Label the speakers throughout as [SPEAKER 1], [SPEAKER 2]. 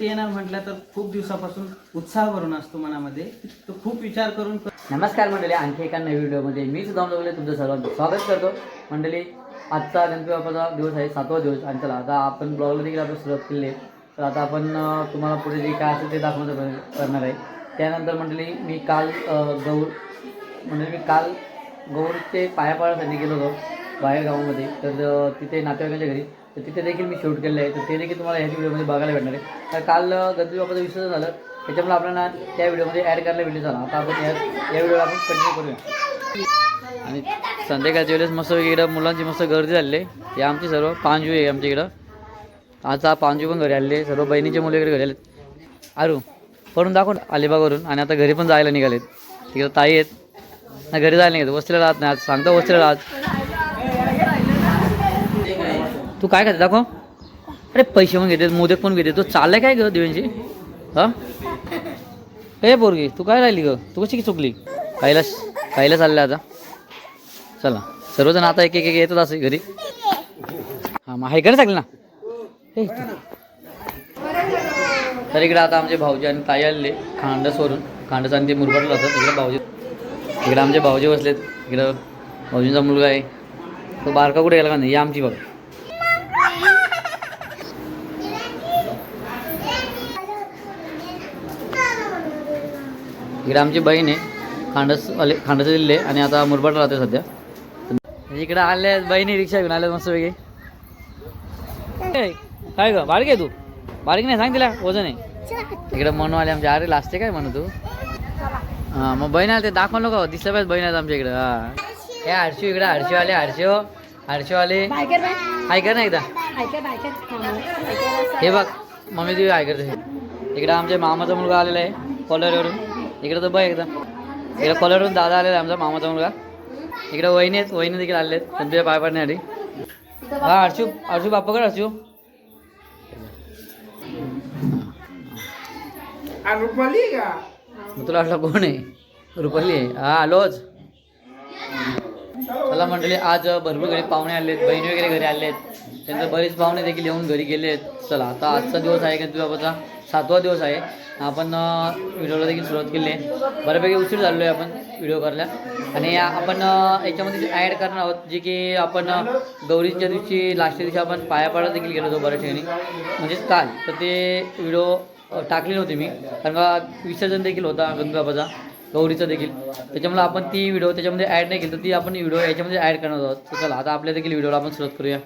[SPEAKER 1] ते येणार म्हटलं तर खूप दिवसापासून उत्साह भरून असतो मनामध्ये. तो खूप विचार करून
[SPEAKER 2] नमस्कार मंडळी आणखी एका नवीन व्हिडिओमध्ये मी सुद्धा बोलले तुमचं सर्वांचं स्वागत करतो. मंडळी आजचा गणपती बाप्पाचा दिवस आहे सातवा दिवस. आणि चला आता आपण ब्लॉगला देखील आपण सुरुवात केली. आहे तर आता आपण तुम्हाला पुढे जे काय असेल ते दाखवण्याचा प्रयत्न करणार आहे. त्यानंतर मंडळी मी काल गौर म्हणजे मी काल गौरीचे पाया पाडण्यासाठी गेलो होतो बाहेर गावामध्ये तर तिथे नातेवाईकांच्या घरी तर तिथे देखील मी शूट केलेलं आहे. तर ते देखील तुम्हाला ह्याच्या व्हिडिओमध्ये बघायला भेटणार आहे. तर काल गणपती बाबाचं विसर्जन झालं. त्याच्यामुळे आपल्याला त्या व्हिडिओमध्ये ॲड करायला भेटले झाला आता आपण या या व्हिडिओला आपण कंटिन्यू करूया. आणि संध्याकाळच्या वेळेस मस्त इकडं मुलांची मस्त गर्दी झालेली आहे. हे आमची सर्व पांजू आहे आमच्या इकडं. आज हा पांजू पण घरी आले सर्व बहिणीचे मुलं इकडे घरी आले आरू पडून दाखवून अलिबागवरून. आणि आता घरी पण जायला निघालेत. तिकडं ताई आहेत. ना घरी जायला निघाले वस्तीला राहत नाही आज. सांगता वस्तीला राहत. तू काय खाते दाखव. अरे पैसे पण घेते मोदक पण घेते. तू चाललाय काय ग दिव्यांची हां? ए पोरगी तू काय राहिली ग? तू कशी चुकली? खायला खायला चाललं आता. चला सर्वजण आता एक एक एक येतात असे घरी. हां मग हाय का ना ए, तर इकडे आता आमचे भाऊजी आणि ताई आलेले खांडसवरून. खांडस आणि ते मुरबाडला जातात. इकडे भाऊजी इकडे आमचे भाऊजी बसलेत. इकडं भाऊजींचा मुलगा आहे. तो बारका कुठे गेला का नाही? आमची बघा. इकडे आमची बहीण आहे. खांडस आले खांडस दिले आणि आता मुरबाडला राहते सध्या. इकडे आले बहिणी रिक्षा घेऊन आल्या मस्त वेगळे काय ग बारीक आहे तू? बारीक नाही सांग तिला वजन आहे. इकडे म्हणून आले आमच्या अरे लाजते काय म्हणू तू? हां मग बहीण आले ते दाखव नको दिसलं पाहिजे बहीण आहेत आमच्या इकडे हां. हे हर्षू इकडे हर्षू आले हर्षू. हर्षू आले ऐका ना एकदा हे. बघ मम्मी तुझी ऐकत इकडे आमच्या मामाचा मुलगा आलेला आहे कॉलरवरून इकडे तर बघ एकदा. इकडे कॉलरवरून दादा आलेला आमचा मामाचा मुलगा. इकडे वहिनी आहेत वहिनी देखील आलेले आहेत. त्यांच्या पाय पाडण्यासाठी. हा हर्षू हर्षू बाप्पा कर हर्षू मग तुला वाटलं कोण आहे? रुपाली आहे. हा आलोच. चला मंडळी आज भरपूर घरी पाहुणे आले आहेत बहिणी वगैरे घरी आले आहेत. त्यांचे बरेच पाहुणे देखील येऊन घरी गेले आहेत. चला आता आजचा दिवस आहे गणपती बाबाचा? सातवा दिवस आहे. आपण व्हिडिओला देखील सुरुवात केली आहे. बऱ्यापैकी उशीर झालेलो आहे आपण व्हिडिओ करायला. आणि आपण याच्यामध्ये ॲड करणार आहोत जे की आपण गौरीच्या दिवशी लास्टच्या दिवशी आपण पायापाडा देखील गेलो होतो बऱ्याच ठिकाणी. म्हणजेच काल. तर ते व्हिडिओ टाकले नव्हते मी. कारण का विसर्जन देखील होता गणपती गौरीचा देखील. त्याच्यामुळे आपण ती व्हिडिओ त्याच्यामध्ये ॲड नाही केली. तर ती आपण व्हिडिओ याच्यामध्ये ॲड करणार आहोत. तर चला आता आपल्या देखील व्हिडिओला आपण सुरुवात करूया.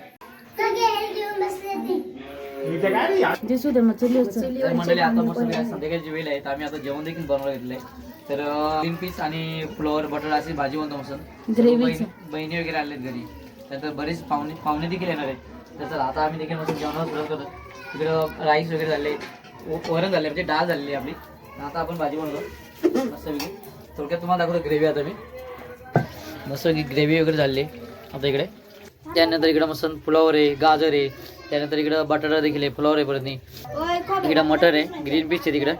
[SPEAKER 2] मंडळी आता आहे, संध्याकाळची वेळ आहे आम्ही आता जेवण देखील बनवायला घेतलंय. तर तीन पीस आणि फ्लोअर बटर अशी भाजी बनतो मस्त. बहिणी बहिणी वगैरे आलेत घरी. त्यानंतर बरेच पाहुणे पाहुणे देखील येणार आहेत. तर आता आम्ही देखील मस्त जेवणावर सुरुवात करतो. तिकडं राईस वगैरे झाले. वरण झाले म्हणजे डाळ झालेली आपली. आता आपण भाजी बनवतो. मस्त थोडक्यात तुम्हाला दाखवतो ग्रेव्ही आता मी. मस्त ग्रेव्ही वगैरे झाली आहे. आता इकडे. त्यानंतर इकडं मस्त फ्लॉवर आहे गाजर आहे. त्यानंतर इकडं बटाटा देखील आहे फ्लॉवर आहे परत नाही. इकडं मटर आहे ग्रीन पीस आहे तिकडं.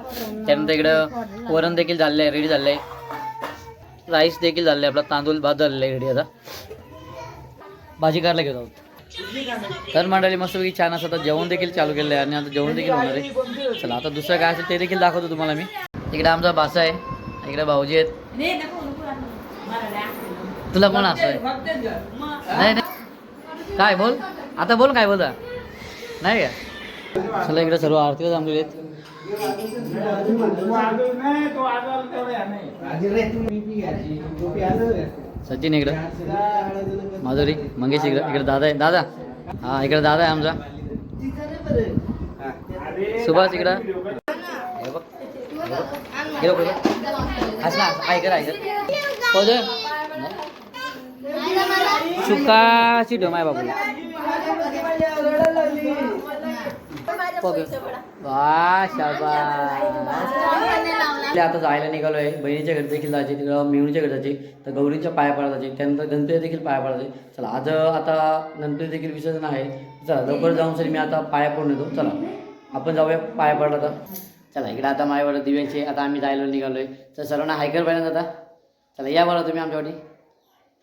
[SPEAKER 2] त्यानंतर इकडं वरण देखील झालेलं आहे रेडी झालं आहे. राईस देखील झालेलं आहे आपला तांदूळ भात झालेला आहे रेडी आता. भाजी करायला घेत आहोत. तर मंडळी मस्तपैकी छान असं आता जेवण देखील चालू केलं आहे आणि आता जेवण देखील होणार आहे. चला आता दुसरं काय असेल ते देखील दाखवतो तुम्हाला मी. इकडे आमचा बासा आहे इकडे भाऊजी आहेत. तुला पण असं आहे? नाही. काय बोल. आता बोल काय बोलता? नाही का? चला इकडे सर्व आरतीला जमलेले आहेत. सचिन इकडं. माधुरी मंगेश इकडं. इकडे दादा आहे. दादा. हा इकडे दादा आहे आमचा. सुभाष इकडं. हे बघ. हे बघ, हे बघ. हस ना ऐकर ऐकर हो दे. सुकाची डोम आहे बाबू वा शाबास. आपल्या आता जायला निघालोय. बहिणीच्या घरी देखील जायचे तिकडं मिळूनच्या घरी जायचे तर गौरीच्या पाया पडा जायचे त्यानंतर गणपती देखील पाया पडा जायचे. चला आज आता गणपती देखील विसर्जन आहे. चला लवकर जाऊन सरी मी आता पाया पडून येतो. चला आपण जाऊया पाया पडला आता चला इकडे आता माझ्यावर दिव्यांचे आता आम्ही जायला निघालोय. तर सर्वांना हायकर पाहिजे आता. चला या बरं तुम्ही आमच्यासाठी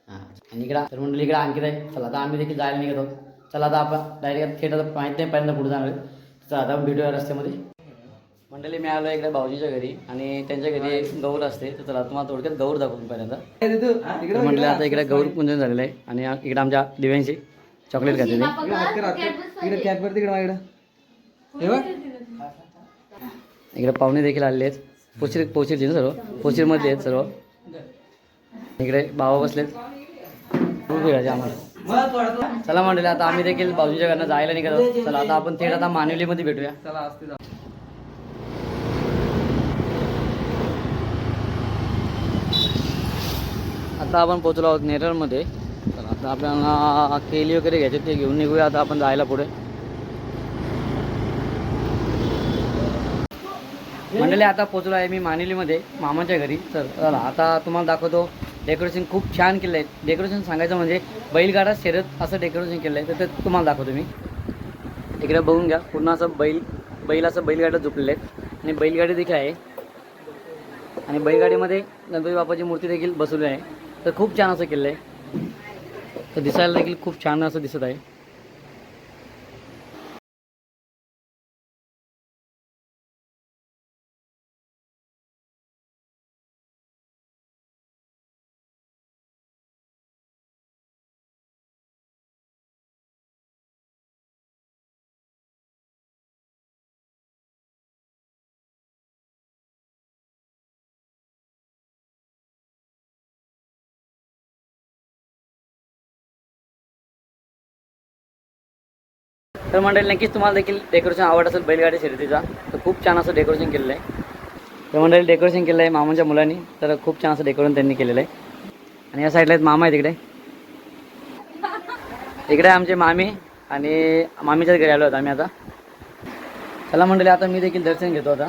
[SPEAKER 2] हां आणि इकडं तर मंडळी इकडे आणखी आहे. चला आता आम्ही देखील जायला निघत. चला आता आपण डायरेक्ट थेटर माहीत नाही पहिल्यांदा पुढे जाणार आता भेटूया रस्त्यामध्ये. मंडळी मी आलो इकडे भाऊजीच्या घरी आणि त्यांच्या घरी गौर असते. तर चला तुम्हाला थोडक्यात गौर दाखवून पहिल्यांदा. तर म्हटलं आता इकडे गौर पूजन झालेलं आहे आणि इकडे आमच्या दिव्यांशी चॉकलेट घातलेली
[SPEAKER 1] इकडे हे
[SPEAKER 2] पाहुणे देखील आलेले आहेत. पोचीर पोचीरचे ना सर्व? पोचीरमध्ये आहेत सर्व. इकडे बाबा बसलेत. खूप आम्हाला. चला मंडळी आता आम्ही देखील भाऊजीच्या घरनं जायला निघालो. चला आता आपण थेट आता मानवलीमध्ये भेटूया.
[SPEAKER 1] चला असते.
[SPEAKER 2] आता आपण पोचलो आहोत नेरळमध्ये. तर आता आपल्याला केली वगैरे घ्यायचे ते घेऊन निघूया आता आपण जायला पुढे. मंडळी आता पोचलो आहे मी मानिलीमध्ये मामाच्या घरी. तर चला आता तुम्हाला दाखवतो. डेकोरेशन खूप छान केलं आहे डेकोरेशन सांगायचं म्हणजे बैलगाडा शर्यत असं डेकोरेशन केलं आहे तर ते तुम्हाला दाखवतो मी. इकडे बघून घ्या. पूर्ण असं बैल बैल असं बैलगाड्या झोपलेलं आहे आणि बैलगाडी देखील आहे. आणि बैलगाडीमध्ये गणपती बाप्पाची मूर्ती देखील बसवली आहे. तर खूप छान असं केलं आहे तर दिसायला देखील खूप छान असं दिसत आहे. तर मंडळी नक्कीच तुम्हाला देखील डेकोरेशन आवड असेल बैलगाडी शर्यतीचा तर खूप छान असं डेकोरेशन केलेलं आहे. तर मंडळी डेकोरेशन केलं आहे मामाच्या मुलांनी तर खूप छान असं डेकोरेशन त्यांनी केलेलं आहे. आणि या साईडला आहेत मामा आहे तिकडे इकडे आमचे मामी आणि मामीच्याच घरी आलो होतो आम्ही आता. चला मंडळी आता मी देखील दर्शन घेतो आता.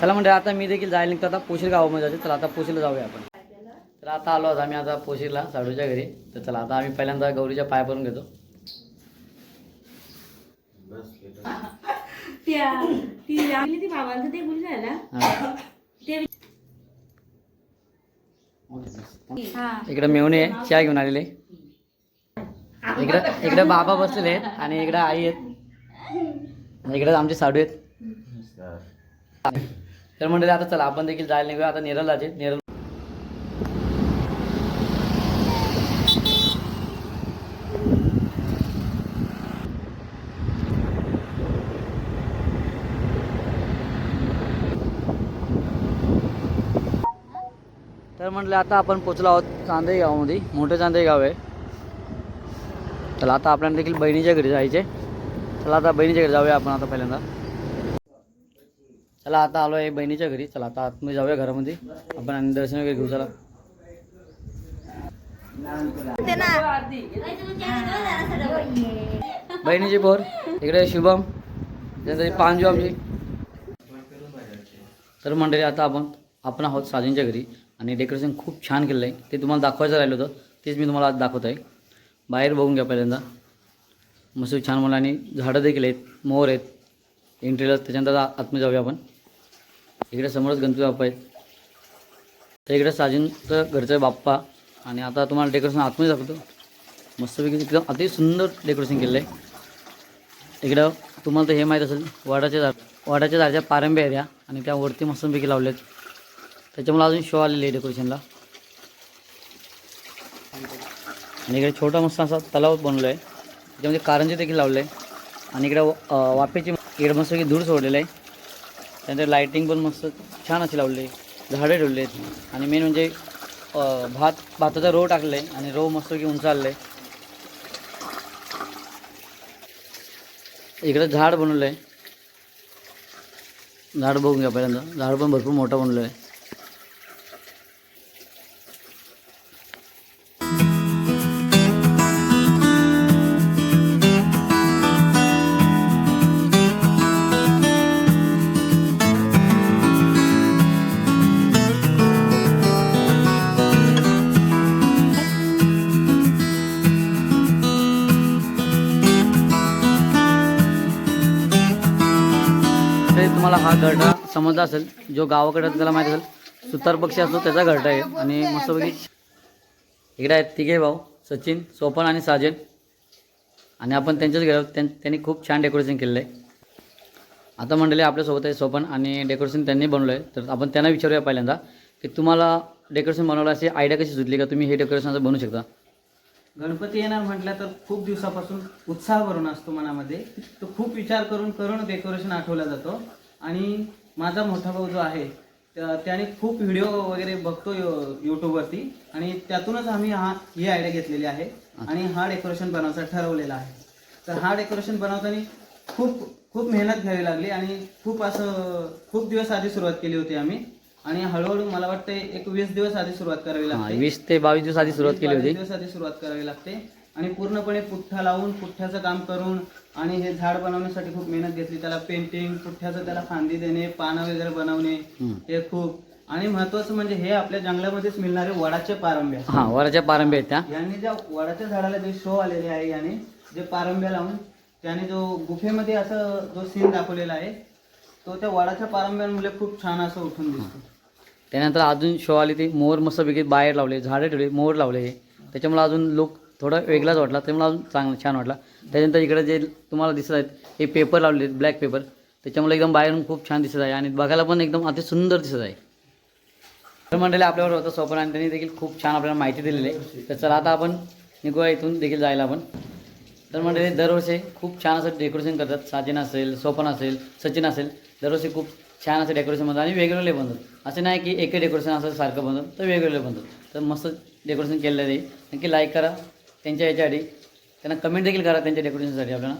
[SPEAKER 2] चला म्हणजे आता मी देखील जायला निघतो. आता पोशीर गावामध्ये जायचं. चला आता पोशीरला जाऊया आपण. तर आता आलो आहोत आम्ही आता पोशीरला साडूच्या घरी. तर चला आता आम्ही पहिल्यांदा गौरीच्या पाय पडून घेतो. इकडे मेवणे आहे चहा घेऊन आलेले. इकडं इकडे बाबा बसलेले आहेत आणि इकडे आई आहेत. इकडे आमचे साडू आहेत. तर म्हणजे आता चला आपण देखील जायला निघूया. आता नेरळ जायचे नेरळ तर म्हटलं आता आपण पोचलो आहोत चांदे गावामध्ये. मोठे चांदे गाव आहे. चला आता आपल्याला देखील बहिणीच्या घरी जायचे चला आता बहिणीच्या घरी जाऊया आपण आता पहिल्यांदा. चला आता आलो आहे बहिणीच्या घरी. चला आता आतमध्ये जाऊया घरामध्ये. आपण आणि दर्शन वगैरे घेऊ चला. बहिणीची पोर इकडे शुभम त्यानंतर पांजू आमची. तर मंडळी आता आपण आपण आहोत साजींच्या घरी आणि डेकोरेशन खूप छान केलं आहे ते तुम्हाला दाखवायचं राहिलं होतं तेच मी तुम्हाला आज दाखवत आहे. बाहेर बघून घ्या पहिल्यांदा. मस्त छान मला आणि झाडं देखील आहेत मोर आहेत. एंट्रीला त्याच्यानंतर आतमध्ये जाऊया आपण. इकडे समोरच गणपती बाप्पा आहेत. तर इकडे साजनचं घरचं बाप्पा. आणि आता तुम्हाला डेकोरेशन आतमध्ये दाखवतो. मस्तपैकी एकदम अति सुंदर डेकोरेशन केलं आहे. इकडं तुम्हाला तर हे माहीत असेल वाडाच्या झाड वाडाच्या झाडच्या पारंब्या आहेत या. आणि त्या वरती मस्तपैकी आहेत त्याच्यामुळे अजून शो आलेले आहे डेकोरेशनला आणि इकडे छोटा मस्त असा तलाव बनवला आहे त्याच्यामध्ये कारंजे देखील लावलं आहे आणि इकडे वापेची वाफेची मस्त की धूर सोडलेलं आहे. त्यानंतर लायटिंग पण मस्त छान अशी लावली आहे. झाडे ठेवले आहेत. आणि मेन म्हणजे भात भाताचा रो टाकलं आहे आणि रो मस्त उंच उंचाललं आहे. इकडे झाड बनवलं आहे झाड बघून घ्या पहिल्यांदा. झाड पण भरपूर मोठं बनलं आहे हा गरडा समजला असेल जो गावाकडे त्याला माहीत असेल सुतार पक्षी असतो त्याचा घरटा आहे. आणि मस्तपैकी इकडे आहेत तिघे भाऊ सचिन सोपन आणि साजन. आणि आपण त्यांच्याच गेलो त्यां त्यांनी खूप छान डेकोरेशन केलेलं आहे. आता मंडळी आपल्यासोबत आहे सोपन आणि डेकोरेशन त्यांनी बनवलं आहे. तर आपण त्यांना विचारूया पहिल्यांदा की तुम्हाला डेकोरेशन बनवलं अशी आयडिया कशी सुचली का? तुम्ही हे डेकोरेशन असं बनवू शकता?
[SPEAKER 1] गणपती येणार म्हटलं तर खूप दिवसापासून उत्साह भरून असतो मनामध्ये. तो खूप विचार करून करून डेकोरेशन आठवला जातो. आणि माझा मोठा भाऊ जो आहे त्या- त्याने खूप व्हिडिओ वगैरे बघतो यूट्यूबवरती आणि त्यातूनच आम्ही हा ही आयडिया घेतलेली आहे. आणि हा डेकोरेशन बनवायचा ठरवलेला आहे. तर हा डेकोरेशन बनवताना खूप खूप मेहनत घ्यावी लागली आणि खूप असं खूप दिवस आधी सुरुवात केली होती आम्ही. आणि हळूहळू मला वाटतं एक वीस दिवस आधी सुरुवात करावी लागते.
[SPEAKER 2] वीस ते बावीस दिवस आधी सुरुवात केली होती.
[SPEAKER 1] बावीस दिवसाची सुरुवात करावी लागते. आणि पूर्णपणे पुठ्ठा लावून पुठ्ठ्याचं काम करून आणि हे झाड बनवण्यासाठी खूप मेहनत घेतली. त्याला पेंटिंग पुठ्ठ्याचं त्याला फांदी देणे पानं वगैरे बनवणे. हे खूप. आणि महत्वाचं म्हणजे हे आपल्या जंगलामध्येच मिळणारे वडाचे पारंब्या
[SPEAKER 2] हां वराच्या पारंब्या आहेत त्या.
[SPEAKER 1] यांनी ज्या वडाच्या झाडाला जे शो आलेले आहे याने जे पारंब्या लावून त्याने जो गुफेमध्ये असं जो सीन दाखवलेला आहे तो त्या वडाच्या पारंब्यांमुळे खूप छान असं उठून दिसतो.
[SPEAKER 2] त्यानंतर अजून शो आली ती मोर मस्तपैकी बाहेर लावले झाडं ठेवले मोर लावले. त्याच्यामुळे अजून लुक थोडा वेगळाच वाटला त्यामुळे अजून चांगला छान वाटला. त्याच्यानंतर इकडे जे तुम्हाला दिसत आहेत हे पेपर लावले ब्लॅक पेपर त्याच्यामुळे एकदम बाहेरून खूप छान दिसत आहे आणि बघायला पण एकदम अति सुंदर दिसत आहे. तर मंडळी आपल्यावर होतं सोपन आणि त्यांनी देखील खूप छान आपल्याला माहिती दिलेली आहे. तर चला आता आपण निघूया इथून देखील जायला आपण. तर मंडळी दरवर्षी खूप छान असं डेकोरेशन करतात. साजिन असेल सोपन असेल सचिन असेल दरवर्षी खूप छान असं डेकोरेशन बनतात आणि वेगवेगळे बनतात. असं नाही की एकही डेकोरेशन असं सारखं बनतं तर वेगवेगळे बनतात. तर मस्त डेकोरेशन केलेलं आहे. नक्की लाईक करा. त्यांच्या याच्यासाठी त्यांना कमेंट देखील करा त्यांच्या डेकोरेशनसाठी आपल्याला.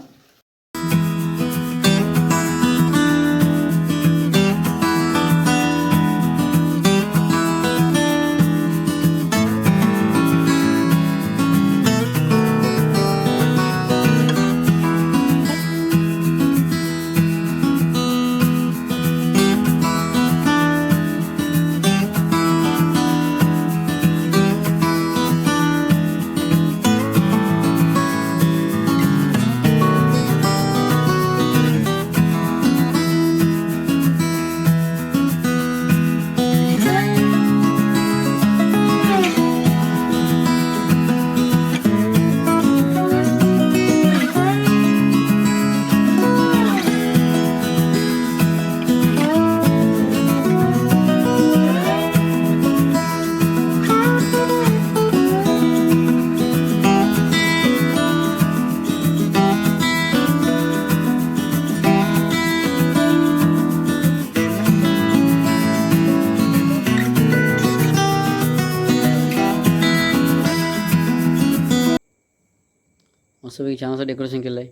[SPEAKER 2] छान असं डेकोरेशन केलं आहे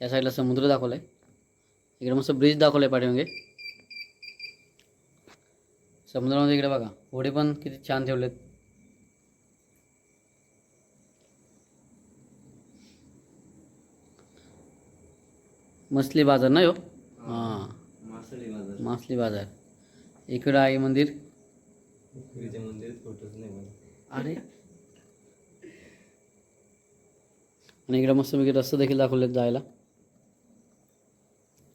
[SPEAKER 2] या साईडला समुद्र दाखवला आहे इकडे मस्त ब्रिज दाखवलं आहे पाठीमागे. समुद्रामध्ये इकडे बघा होडे पण किती छान ठेवलेत. मछली बाजार नाही हो. हां. मासली बाजार. इकडं आहे मंदिर. अरे आणि इकडे मस्तपैकी रस्ते देखील दाखवलेत जायला.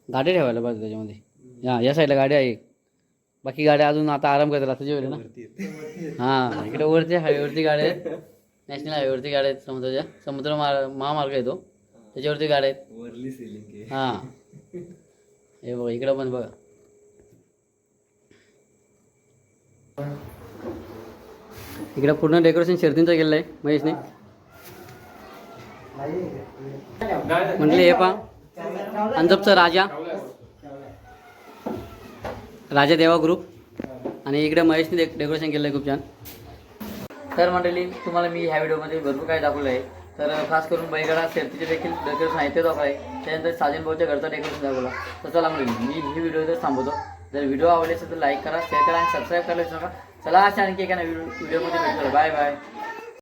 [SPEAKER 2] गाडी ठेवायला पाहिजे त्याच्यामध्ये. हा या साईडला गाडी आहे बाकी गाड्या अजून आता आराम करतात रात्रीच्या वेळी ना. हां इकडे वरती हायवेवरती गाड्या आहेत. नॅशनल हायवेवरती गाड्या आहेत समुद्राच्या. समुद्र मार्ग महामार्ग आहे तो. त्याच्यावरती गाड्या आहेत. हां. हे बघा इकडं पण बघा. इकडं पूर्ण डेकोरेशन शर्तींचं केलेलं आहे महेशने. म्हटले हे पा. अंजपचा राजा. राजा देवा ग्रुप आणि इकडे महेशने डे डेकोरेशन केलं आहे खूप छान. तर मंडळी तुम्हाला मी ह्या व्हिडिओमध्ये भरपूर काय दाखवलं आहे तर खास करून बैगडा सेफ्टीचे देखील डेकोरेशन आहे ते दाखवलं आहे त्यानंतर साजन भाऊच्या घरचा डेकोरेशन दाखवला. तर चला मंडळी मी ही व्हिडिओ जर थांबवतो. जर व्हिडिओ आवडले असेल तर लाईक करा शेअर करा आणि सबस्क्राईब करायला विसरू नका. चला अशा आणखी एका व्हिडिओमध्ये भेटूया बाय बाय